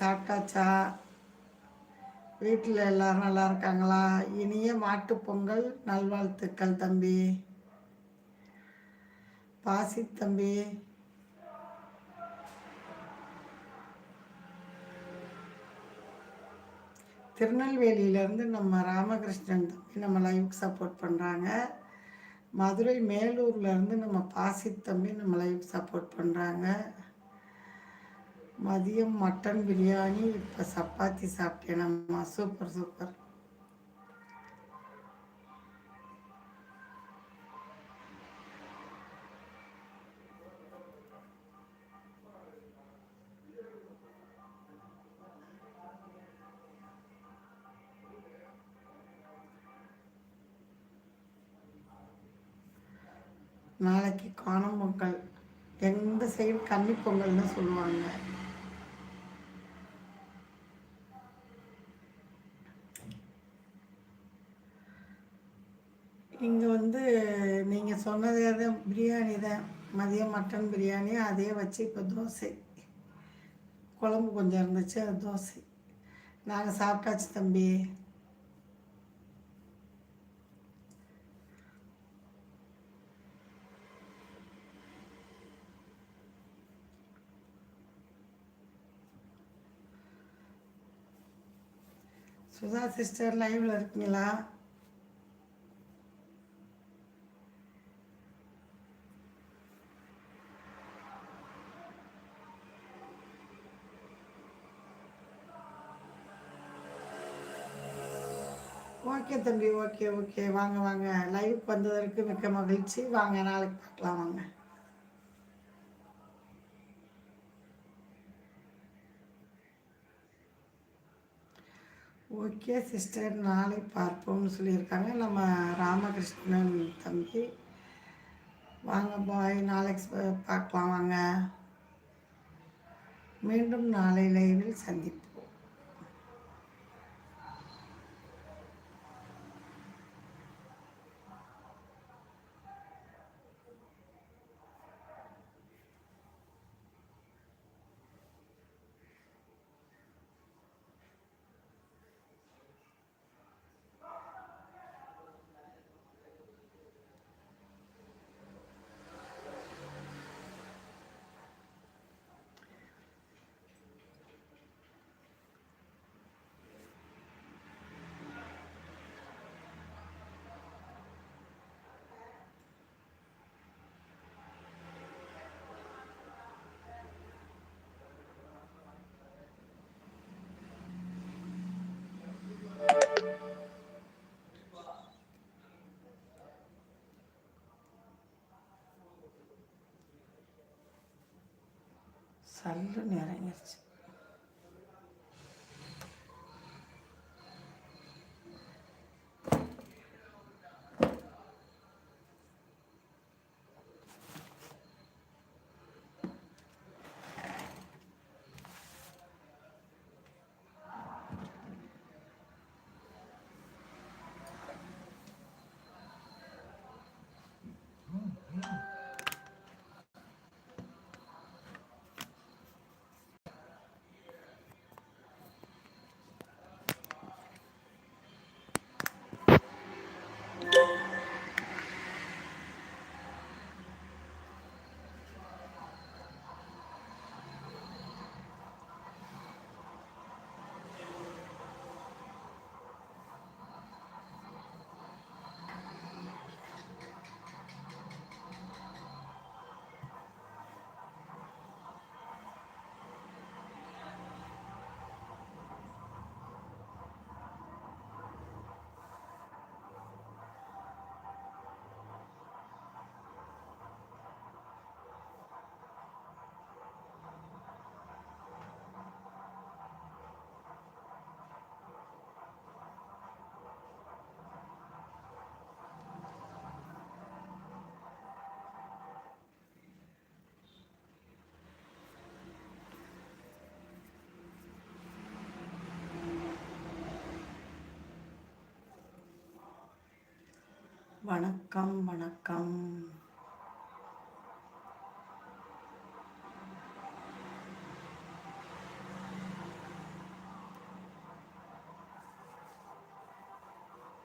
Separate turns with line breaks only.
சாப்பிட்டாச்சா? வீட்டில் எல்லாரும் நல்லா இருக்காங்களா? இனிய மாட்டு பொங்கல் நல்வாழ்த்துக்கள் தம்பி. பாசி தம்பி. திருநெல்வேலியிலேருந்து நம்ம ராமகிருஷ்ணன் தம்பி நம்ம லைவுக்கு சப்போர்ட் பண்ணுறாங்க மதுரை மேலூர்லேருந்து நம்ம பாசி தம்பி நம்ம லைவுக்கு சப்போர்ட் பண்ணுறாங்க மதியம் மட்டன் பிரியாணி இப்போ சப்பாத்தி சாப்பிட்டேனம்மா சூப்பர் சூப்பர். நாளைக்கு காணும் பொங்கல். எந்த சைடு கன்னி பொங்கல்னு சொல்லுவாங்க. இங்கே வந்து நீங்கள் சொன்னதே தான் பிரியாணி தான். மதியம் மட்டன் பிரியாணி அதே வச்சு இப்போ தோசை. குழம்பு கொஞ்சம் இருந்துச்சு அது தோசை. நாங்கள் சாப்பிட்டாச்சு தம்பி. சுதா சிஸ்டர் லைவில் இருக்கீங்களா? ஓகே தம்பி ஓகே ஓகே. வாங்க வாங்க. லைவ் வந்ததற்கு மிக்க மகிழ்ச்சி. வாங்க நாளைக்கு பார்க்கலாம் வாங்க. ஓகே சிஸ்டர் நாளை பார்ப்போம்னு சொல்லியிருக்காங்க. நம்ம ராமகிருஷ்ணன் தம்பி. வாங்க பாய் நாளைக்கு பார்க்கலாம் வாங்க. மீண்டும் நாளை லைவில் சந்திப்போம். చల్లని అరంగిస్తుంది வணக்கம் வணக்கம்.